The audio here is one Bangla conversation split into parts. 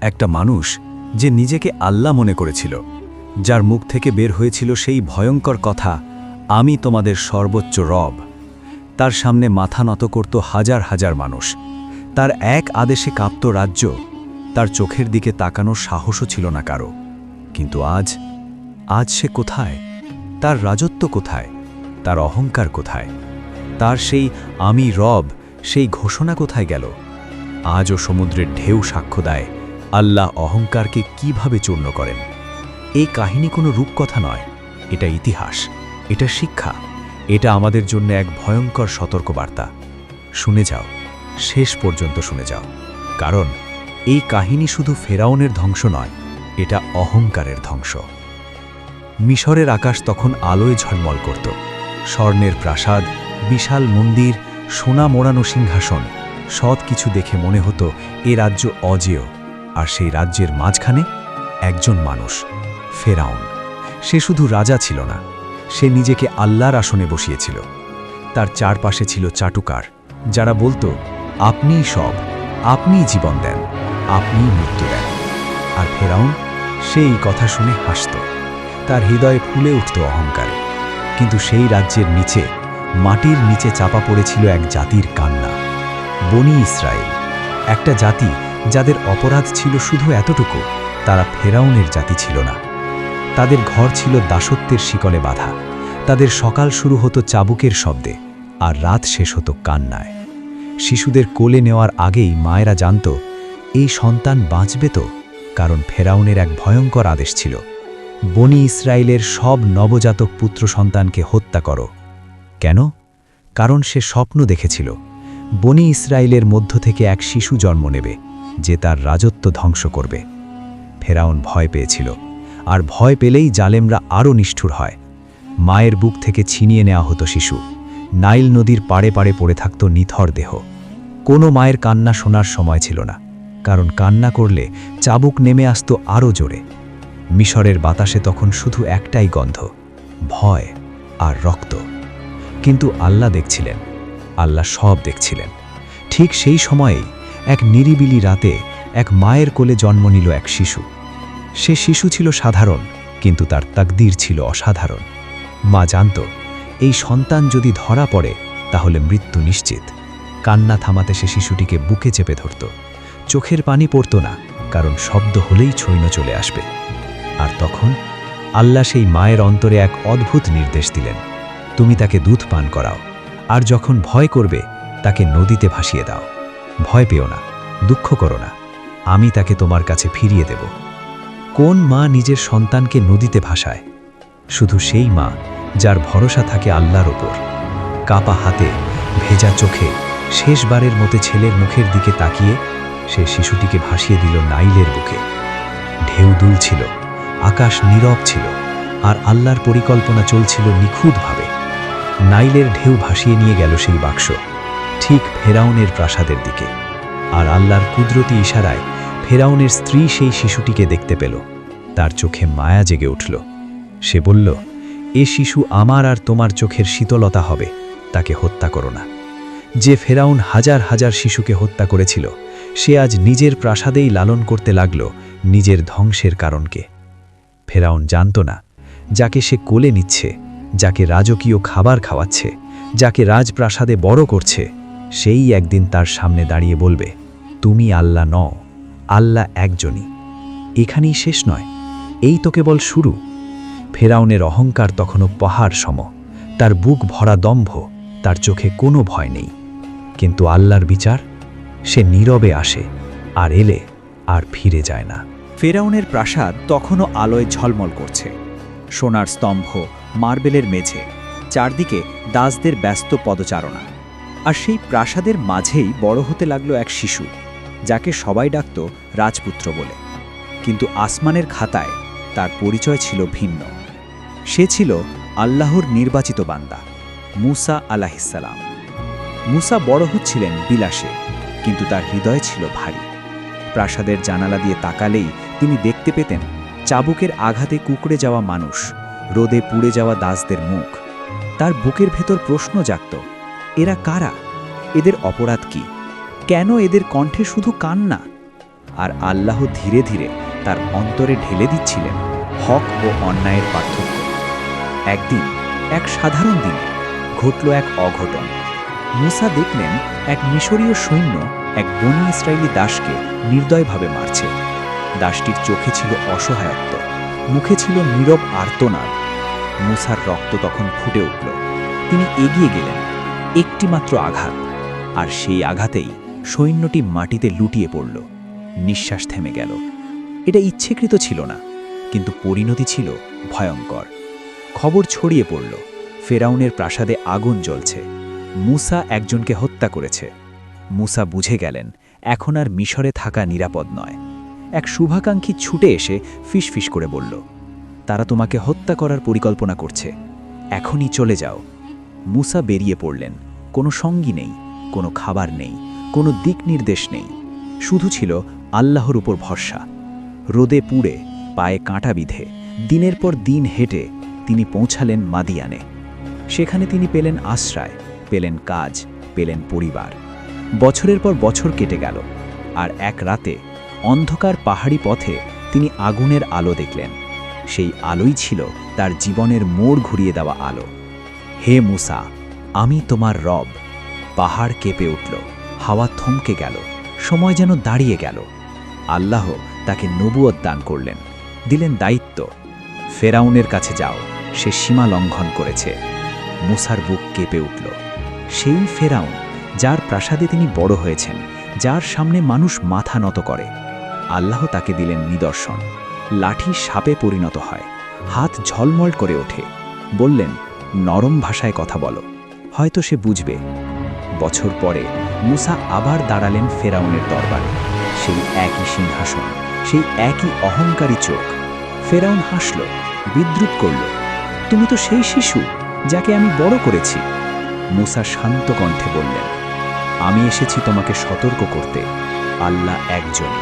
একটা মানুষ যে নিজেকে আল্লাহ মনে করেছিল, যার মুখ থেকে বের হয়েছিল সেই ভয়ঙ্কর কথা, আমি তোমাদের সর্বোচ্চ রব। তার সামনে মাথা নত করত হাজার হাজার মানুষ। তার এক আদেশে কাঁপত রাজ্য, তার চোখের দিকে তাকানোর সাহসও ছিল না কারও। কিন্তু আজ আজ সে কোথায়? তার রাজত্ব কোথায়? তার অহংকার কোথায়? তার সেই আমি রব সেই ঘোষণা কোথায় গেল? আজও সমুদ্রের ঢেউ সাক্ষ্য দেয়। আল্লাহ অহংকারকে কীভাবে চূর্ণ করেন? এই কাহিনী কোনো রূপকথা নয়। এটা ইতিহাস, এটা শিক্ষা, এটা আমাদের জন্য এক ভয়ঙ্কর সতর্কবার্তা। শুনে যাও, শেষ পর্যন্ত শুনে যাও। কারণ, এই কাহিনী শুধু ফেরাউনের ধ্বংস নয়, এটা অহংকারের ধ্বংস। মিশরের আকাশ তখন আলোয় ঝলমল করত। স্বর্ণের প্রাসাদ, বিশাল মন্দির, সোনা মোড়ানো সিংহাসন সৎ কিছু দেখে মনে হতো এ রাজ্য অজেয়। আর সেই রাজ্যের মাঝখানে একজন মানুষ, ফেরাউন। সে শুধু রাজা ছিল না, সে নিজেকে আল্লাহর আসনে বসিয়েছিল। তার চারপাশে ছিল চাটুকার, যারা বলতো, আপনিই সব, আপনিই জীবন দেন, আপনিই মৃত্যু দেন। আর ফেরাউন সেই কথা শুনে হাসত। তার হৃদয়ে ফুলে উঠত অহংকারে। কিন্তু সেই রাজ্যের নিচে, মাটির নিচে চাপা পড়েছিল এক জাতির কান্না। বনি ইসরায়েল, একটা জাতি যাদের অপরাধ ছিল শুধু এতটুকু, তারা ফেরাউনের জাতি ছিল না। তাদের ঘর ছিল দাসত্বের শিকলে বাঁধা। তাদের সকাল শুরু হতো চাবুকের শব্দে, আর রাত শেষ হতো কান্নায়। শিশুদের কোলে নেওয়ার আগেই মায়েরা জানত, এই সন্তান বাঁচবে তো, কারণ ফেরাউনের এক ভয়ঙ্কর আদেশ ছিল। বনি ইসরায়েলের সব নবজাতক পুত্র সন্তানকে হত্যা করো। কেন? কারণ সে স্বপ্ন দেখেছিল। বনি ইসরায়েলের মধ্য থেকে এক শিশু জন্ম নেবে। যে তার রাজত্ব ধ্বংস করবে। ফেরাউন ভয় পেয়েছিল, আর ভয় পেলেই জালেমরা আরও নিষ্ঠুর হয়। মায়ের বুক থেকে ছিনিয়ে নেওয়া হতো শিশু। নাইল নদীর পাড়ে পাড়ে পড়ে থাকত নিথর দেহ। কোনো মায়ের কান্না শোনার সময় ছিল না, কারণ কান্না করলে চাবুক নেমে আসতো আরও জোরে। মিশরের বাতাসে তখন শুধু একটাই গন্ধ, ভয় আর রক্ত। কিন্তু আল্লাহ দেখছিলেন, আল্লাহ সব দেখছিলেন। ঠিক সেই সময়েই এক নিরিবিলি রাতে এক মায়ের কোলে জন্ম নিল এক শিশু। সে শিশু ছিল সাধারণ, কিন্তু তার তাকদির ছিল অসাধারণ। মা জানত, এই সন্তান যদি ধরা পড়ে, তাহলে মৃত্যু নিশ্চিত। কান্না থামাতে সে শিশুটিকে বুকে চেপে ধরত। চোখের পানি পড়ত না, কারণ শব্দ হলেই ছৈন্য চলে আসবে। আর তখন আল্লাহ সেই মায়ের অন্তরে এক অদ্ভুত নির্দেশ দিলেন, তুমি তাকে দুধ পান করাও, আর যখন ভয় করবে, তাকে নদীতে ভাসিয়ে দাও। ভয় পেও না, দুঃখ করো না, আমি তাকে তোমার কাছে ফিরিয়ে দেব। কোন মা নিজের সন্তানকে নদীতে ভাসায়? শুধু সেই মা যার ভরসা থাকে আল্লাহর ওপর। কাপা হাতে, ভেজা চোখে, শেষবারের মতো ছেলের মুখের দিকে তাকিয়ে সে শিশুটিকে ভাসিয়ে দিল নাইলের বুকে। ঢেউ দুলছিল, আকাশ নীরব ছিল, আর আল্লাহর পরিকল্পনা চলছিল নিখুঁতভাবে। নাইলের ঢেউ ভাসিয়ে নিয়ে গেল সেই বাক্স। ঠিক ফেরাউনের প্রাসাদের দিকে। আর আল্লাহর কুদরতি ইশারায় ফেরাউনের স্ত্রী সেই শিশুটিকে দেখতে পেল। তার চোখে মায়া জেগে উঠল। সে বলল, এ শিশু আমার আর তোমার চোখের শীতলতা হবে, তাকে হত্যা করো না। যে ফেরাউন হাজার হাজার শিশুকে হত্যা করেছিল, সে আজ নিজের প্রাসাদেই লালন করতে লাগল নিজের ধ্বংসের কারণকে। ফেরাউন জানত না, যাকে সে কোলে নিচ্ছে, যাকে রাজকীয় খাবার খাওয়াচ্ছে, যাকে রাজপ্রাসাদে বড় করছে সেই একদিন তার সামনে দাঁড়িয়ে বলবে, তুমি আল্লাহ ন আল্লাহ একজনই। এখানেই শেষ নয়, এই তো কেবল শুরু। ফেরাউনের অহংকার তখনও পাহাড় সম, তার বুক ভরা দম্ভ, তার চোখে কোনো ভয় নেই। কিন্তু আল্লাহর বিচার, সে নীরবে আসে, আর এলে আর ফিরে যায় না। ফেরাউনের প্রাসাদ তখনও আলোয় ঝলমল করছে। সোনার স্তম্ভ, মার্বেলের মেঝে, চারদিকে দাসদের ব্যস্ত পদচারণা। আর সেই প্রাসাদের মাঝেই বড় হতে লাগল এক শিশু, যাকে সবাই ডাকত রাজপুত্র বলে। কিন্তু আসমানের খাতায় তার পরিচয় ছিল ভিন্ন। সে ছিল আল্লাহর নির্বাচিত বান্দা, মুসা আলাহিসাল্লাম মুসা বড় হচ্ছিলেন বিলাসে, কিন্তু তার হৃদয় ছিল ভারী। প্রাসাদের জানালা দিয়ে তাকালেই তিনি দেখতে পেতেন চাবুকের আঘাতে কুকড়ে যাওয়া মানুষ, রোদে পুড়ে যাওয়া দাসদের মুখ। তার বুকের ভেতর প্রশ্ন জাগত এরা কারা? এদের অপরাধ কি? কেন এদের কণ্ঠে শুধু কান্না? আর আল্লাহ ধীরে ধীরে তার অন্তরে ঢেলে দিচ্ছিলেন হক ও অন্যায়ের পার্থক্য। একদিন, এক সাধারণ দিনে, ঘটল এক অঘটন। মুসা দেখলেন এক মিশরীয় সৈন্য এক বনি ইসরায়েলি দাসকে নির্দয়ভাবে মারছে। দাসটির চোখে ছিল অসহায়ত্ব, মুখে ছিল নীরব আর্তনাদ। মুসার রক্ত তখন ফুটে উঠল। তিনি এগিয়ে গেলেন। একটিমাত্র আঘাত, আর সেই আঘাতেই সৈন্যটি মাটিতে লুটিয়ে পড়ল। নিঃশ্বাস থেমে গেল। এটা ইচ্ছেকৃত ছিল না, কিন্তু পরিণতি ছিল ভয়ঙ্কর। খবর ছড়িয়ে পড়ল, ফেরাউনের প্রাসাদে আগুন জ্বলছে। মুসা একজনকে হত্যা করেছে। মুসা বুঝে গেলেন, এখন আর মিশরে থাকা নিরাপদ নয়। এক শুভাকাঙ্ক্ষী ছুটে এসে ফিসফিস করে বলল, তারা তোমাকে হত্যা করার পরিকল্পনা করছে। এখনই চলে যাও। মুসা বেরিয়ে পড়লেন। কোনো সঙ্গী নেই, কোনো খাবার নেই, কোনো দিক নির্দেশ নেই। শুধু ছিল আল্লাহর উপর ভরসা। রোদে পুড়ে, পায়ে কাঁটা বিধে, দিনের পর দিন হেঁটে তিনি পৌঁছালেন মাদিয়ানে। সেখানে তিনি পেলেন আশ্রয়, পেলেন কাজ, পেলেন পরিবার। বছরের পর বছর কেটে গেল, আর এক রাতে অন্ধকার পাহাড়ি পথে তিনি আগুনের আলো দেখলেন। সেই আলোই ছিল তার জীবনের মোড় ঘুরিয়ে দেওয়া আলো। হে মুসা, আমি তোমার রব। পাহাড় কেঁপে উঠল, হাওয়া থমকে গেল, সময় যেন দাঁড়িয়ে গেল। আল্লাহ তাকে নবুয়ত দান করলেন, দিলেন দায়িত্ব। ফেরাউনের কাছে যাও, সে সীমা লঙ্ঘন করেছে। মুসার বুক কেঁপে উঠল। সেই ফেরাউন, যার প্রাসাদে তিনি বড় হয়েছেন, যার সামনে মানুষ মাথা নত করে। আল্লাহ তাকে দিলেন নিদর্শন। লাঠি সাপে পরিণত হয়, হাত ঝলমল করে ওঠে। বললেন নরম ভাষায় কথা বলো। হয়তো সে বুঝবে। বছর পরে মুসা আবার দাঁড়ালেন ফেরাউনের দরবারে। সেই একই সিংহাসন, সেই একই অহংকারী চোখ। ফেরাউন হাসল, বিদ্রুপ করল। তুমি তো সেই শিশু যাকে আমি বড় করেছি। মুসা শান্ত কণ্ঠে বললেন, আমি এসেছি তোমাকে সতর্ক করতে, আল্লাহ একজন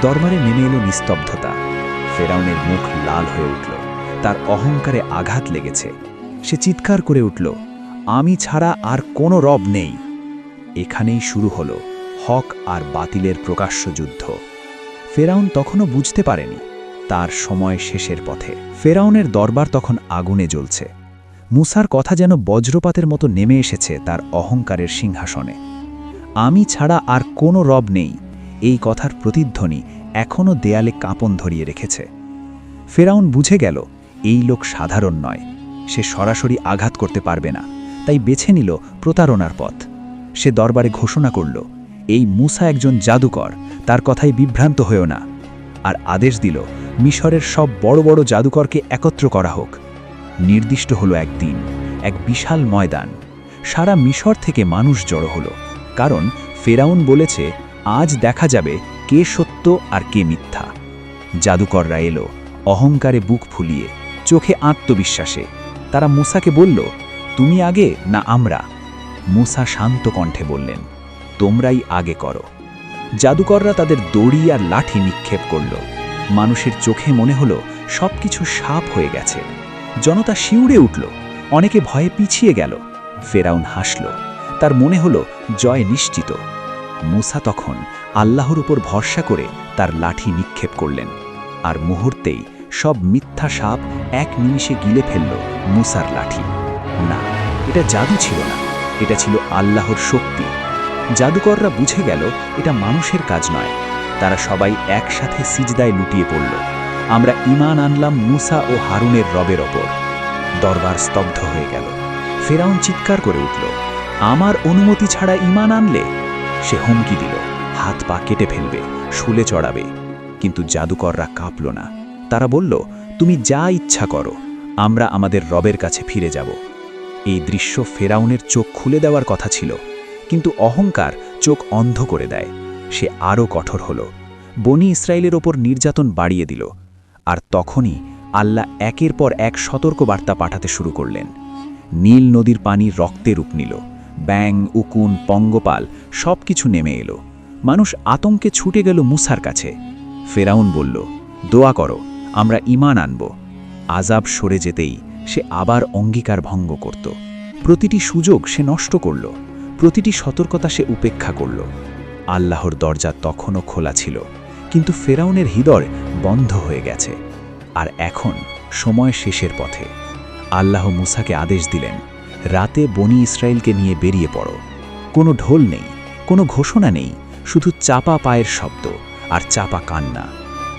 দরবারে নেমে এলো নিস্তব্ধতা। ফেরাউনের মুখ লাল হয়ে উঠল। তার অহংকারে আঘাত লেগেছে। সে চিৎকার করে উঠল, আমি ছাড়া আর কোনো রব নেই। এখানেই শুরু হল হক আর বাতিলের প্রকাশ্য যুদ্ধ। ফেরাউন তখনও বুঝতে পারেনি তার সময় শেষের পথে। ফেরাউনের দরবার তখন আগুনে জ্বলছে। মুসার কথা যেন বজ্রপাতের মতো নেমে এসেছে তার অহংকারের সিংহাসনে। আমি ছাড়া আর কোনো রব নেই এই কথার প্রতিধ্বনি এখনও দেয়ালে কাঁপন ধরিয়ে রেখেছে। ফেরাউন বুঝে গেল, এই লোক সাধারণ নয়। সে সরাসরি আঘাত করতে পারবে না। তাই বেছে নিল প্রতারণার পথ। সে দরবারে ঘোষণা করল, এই মুসা একজন জাদুকর, তার কথাই বিভ্রান্ত হয়েও না। আর আদেশ দিল, মিশরের সব বড় বড় জাদুকরকে একত্র করা হোক। নির্দিষ্ট হলো একদিন, এক বিশাল ময়দান। সারা মিশর থেকে মানুষ জড়ো হলো। কারণ ফেরাউন বলেছে, আজ দেখা যাবে কে সত্য আর কে মিথ্যা। জাদুকররা এলো, অহংকারে বুক ফুলিয়ে, চোখে আত্মবিশ্বাসে। তারা মুসাকে বলল, তুমি আগে না আমরা? মুসা শান্ত কণ্ঠে বললেন, তোমরাই আগে করো। জাদুকররা তাদের দড়ি আর লাঠি নিক্ষেপ করল। মানুষের চোখে মনে হলো, সবকিছু সাপ হয়ে গেছে। জনতা শিউড়ে উঠল, অনেকে ভয়ে পিছিয়ে গেল। ফেরাউন হাসল, তার মনে হলো, জয় নিশ্চিত। মুসা তখন আল্লাহর উপর ভরসা করে তার লাঠি নিক্ষেপ করলেন। আর মুহূর্তেই সব মিথ্যা সাপ এক নিমিষে গিলে ফেলল মুসার লাঠি। না, এটা জাদু ছিল না, এটা ছিল আল্লাহর শক্তি। জাদুকররা বুঝে গেল এটা মানুষের কাজ নয়। তারা সবাই একসাথে সিজদায় লুটিয়ে পড়ল। আমরা ইমান আনলাম মুসা ও হারুনের রবের ওপর। দরবার স্তব্ধ হয়ে গেল। ফেরাউন চিৎকার করে উঠল, আমার অনুমতি ছাড়া ইমান আনলে? সে হুমকি দিল, হাত পা কেটে ফেলবে, শুলে চড়াবে। কিন্তু জাদুকররা কাঁপল না। তারা বলল, তুমি যা ইচ্ছা করো, আমরা আমাদের রবের কাছে ফিরে যাব। এই দৃশ্য ফেরাউনের চোখ খুলে দেওয়ার কথা ছিল, কিন্তু অহংকার চোখ অন্ধ করে দেয়। সে আরও কঠোর হল। বনি ইসরায়েলের ওপর নির্যাতন বাড়িয়ে দিল, আর তখনই আল্লাহ একের পর এক সতর্ক বার্তা পাঠাতে শুরু করলেন। নীল নদীর পানি রক্তে রূপ নিল ব্যাং উকুন, পঙ্গপাল সব কিছু নেমে এলো। মানুষ আতঙ্কে ছুটে গেল মুসার কাছে। ফেরাউন বলল, দোয়া করো আমরা ইমান আনব। আজাব সরে যেতেই সে আবার অঙ্গীকার ভঙ্গ করত। প্রতিটি সুযোগ সে নষ্ট করল, প্রতিটি সতর্কতা সে উপেক্ষা করল। আল্লাহর দরজা তখনও খোলা ছিল, কিন্তু ফেরাউনের হৃদয় বন্ধ হয়ে গেছে। আর এখন সময় শেষের পথে। আল্লাহ মুসাকে আদেশ দিলেন, রাতে বনি ইসরায়েলকে নিয়ে বেরিয়ে পড়ো। কোনো ঢোল নেই, কোনো ঘোষণা নেই, শুধু চাপা পায়ের শব্দ আর চাপা কান্না।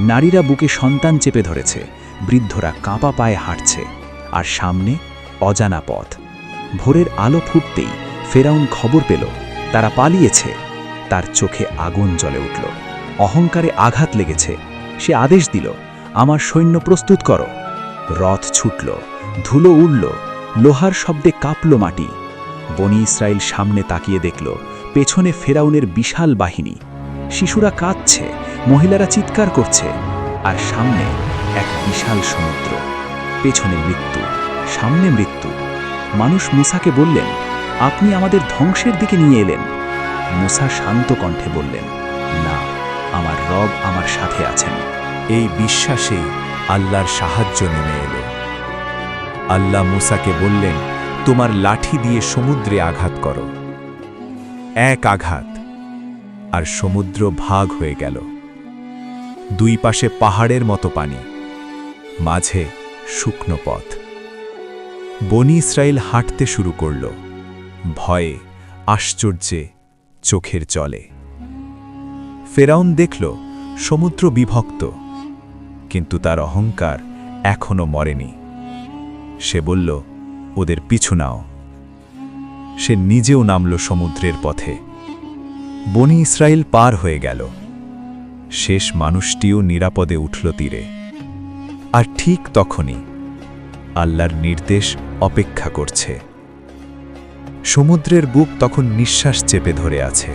নারীরা বুকে সন্তান চেপে ধরেছে, বৃদ্ধরা কাঁপা পায়ে হাঁটছে, আর সামনে অজানা পথ। ভোরের আলো ফুটতেই ফেরাউন খবর পেল, তারা পালিয়েছে। তার চোখে আগুন জ্বলে উঠল। অহংকারে আঘাত লেগেছে। সে আদেশ দিল, আমার সৈন্য প্রস্তুত করো। রথ ছুটল, ধুলো উড়ল, লোহার শব্দে কাঁপল মাটি। বনি ইসরায়েল সামনে তাকিয়ে দেখল, পেছনে ফেরাউনের বিশাল বাহিনী। শিশুরা কাঁদছে। মহিলারা চিৎকার করছে আর সামনে এক বিশাল সমুদ্র। পেছনে মৃত্যু, সামনে মৃত্যু। মানুষ মুসাকে বললেন, আপনি আমাদের ধ্বংসের দিকে নিয়ে এলেন। মুসা শান্ত কণ্ঠে বললেন, না, আমার রব আমার সাথে আছেন। এই বিশ্বাসেই আল্লাহর সাহায্য নেমে এলো। আল্লাহ মুসাকে বললেন, তোমার লাঠি দিয়ে সমুদ্রে আঘাত করো। এক আঘাত, আর সমুদ্র ভাগ হয়ে গেল। দুই পাশে পাহাড়ের মতো পানি, মাঝে শুকনো পথ। বনি ইসরায়েল হাঁটতে শুরু করল, ভয়ে, আশ্চর্যে চোখের জলে। ফেরাউন দেখল, সমুদ্র বিভক্ত, কিন্তু তার অহংকার এখনও মরেনি। সে বলল, ওদের পিছু নাও। সে নিজেও নামল সমুদ্রের পথে। বনি ইসরায়েল পার হয়ে গেল। শেষ মানুষটিও নিরাপদে উঠল তীরে। আর ঠিক তখনই আল্লাহর নির্দেশ অপেক্ষা করছে। সমুদ্রের বুক তখন নিঃশ্বাস চেপে ধরে আছে।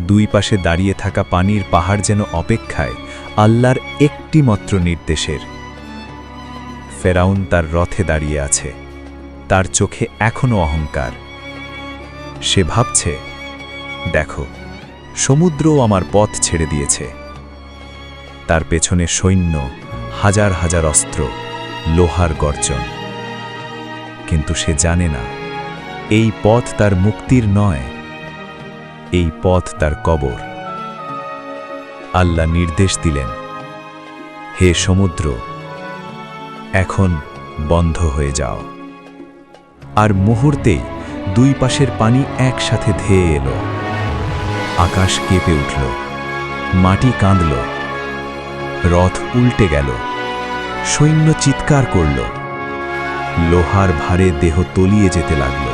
দুই পাশে দাঁড়িয়ে থাকা পানির পাহাড় যেন অপেক্ষায় আল্লাহর একটি মাত্র নির্দেশের। ফেরাউন তার রথে দাঁড়িয়ে আছে। তার চোখে এখনও অহংকার। সে ভাবছে, দেখো সমুদ্রও আমার পথ ছেড়ে দিয়েছে। তার পেছনে সৈন্য, হাজার হাজার অস্ত্র, লোহার গর্জন। কিন্তু সে জানে না, এই পথ তার মুক্তির নয়, এই পথ তার কবর। আল্লাহ নির্দেশ দিলেন, হে সমুদ্র, এখন বন্ধ হয়ে যাও। আর মুহূর্তেই দুই পাশের পানি একসাথে ধেয়ে এলো। আকাশ কেঁপে উঠল। মাটি কাঁদল। রথ উল্টে গেল। সৈন্য চিৎকার করল। লোহার ভারে দেহ তলিয়ে যেতে লাগল।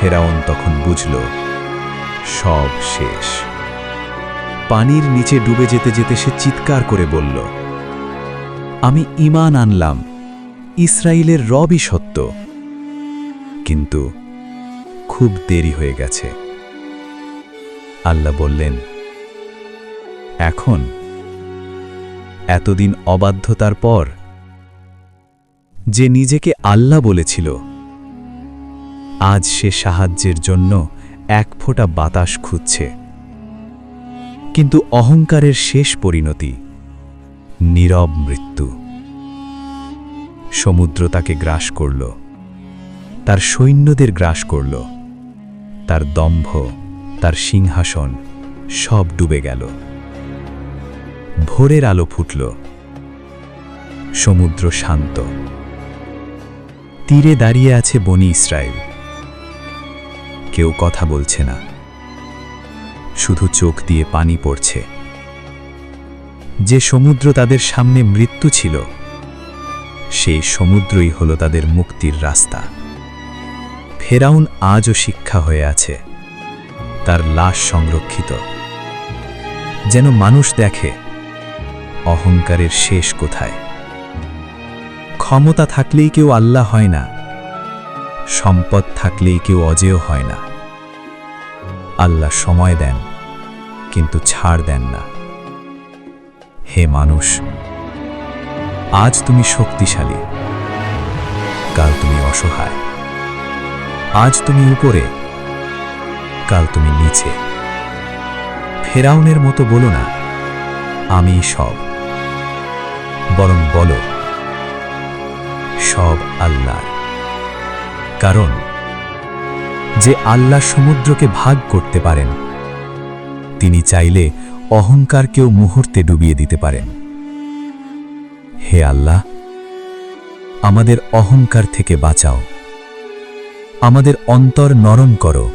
ফেরাউন তখন বুঝল, সব শেষ। পানির নিচে ডুবে যেতে যেতে সে চিৎকার করে বলল, আমি ইমান আনলাম। ইসরায়েলের রবই সত্য। কিন্তু খুব দেরি হয়ে গেছে। আল্লাহ বললেন, এখন, এতদিন অবাধ্যতার পর, যে নিজেকে আল্লাহ বলেছিল, আজ সে সাহায্যের জন্য এক ফোঁটা বাতাস খুঁজছে। কিন্তু অহংকারের শেষ পরিণতি, নীরব মৃত্যু। সমুদ্র তাকে গ্রাস করল, তার সৈন্যদের গ্রাস করল, তার দম্ভ তার সিংহাসন সব ডুবে গেল। ভোরের আলো ফুটল। সমুদ্র শান্ত। তীরে দাঁড়িয়ে আছে বনি ইসরায়েল। কেউ কথা বলছে না। শুধু চোখ দিয়ে পানি পড়ছে। যে সমুদ্র তাদের সামনে মৃত্যু ছিল, সেই সমুদ্রই হল তাদের মুক্তির রাস্তা। ফেরাউন আজও শিক্ষা হয়ে আছে। তার লাশ সংরক্ষিত। যেন মানুষ দেখে অহংকারের শেষ কোথায়। ক্ষমতা থাকলেই কেউ আল্লাহ হয় না, সম্পদ থাকলেই কেউ অজেয় হয় না। আল্লাহ সময় দেন, কিন্তু ছাড় দেন না। হে মানুষ, আজ তুমি শক্তিশালী, কাল তুমি অসহায়। আজ তুমি উপরে কাল তুমি নিচে। ফেরাউনের মতো বলো না আমি সব। বরং বলো, সব আল্লাহর। কারণ, যে আল্লাহ সমুদ্রকে ভাগ করতে পারেন, তিনি চাইলে অহংকারকেও মুহূর্তে ডুবিয়ে দিতে পারেন। হে আল্লাহ, আমাদের অহংকার থেকে বাঁচাও। আমাদের অন্তর নরম করো।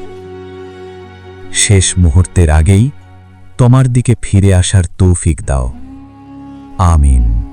শেষ মুহূর্তের আগেই তোমার দিকে ফিরে আসার তৌফিক দাও। আমিন।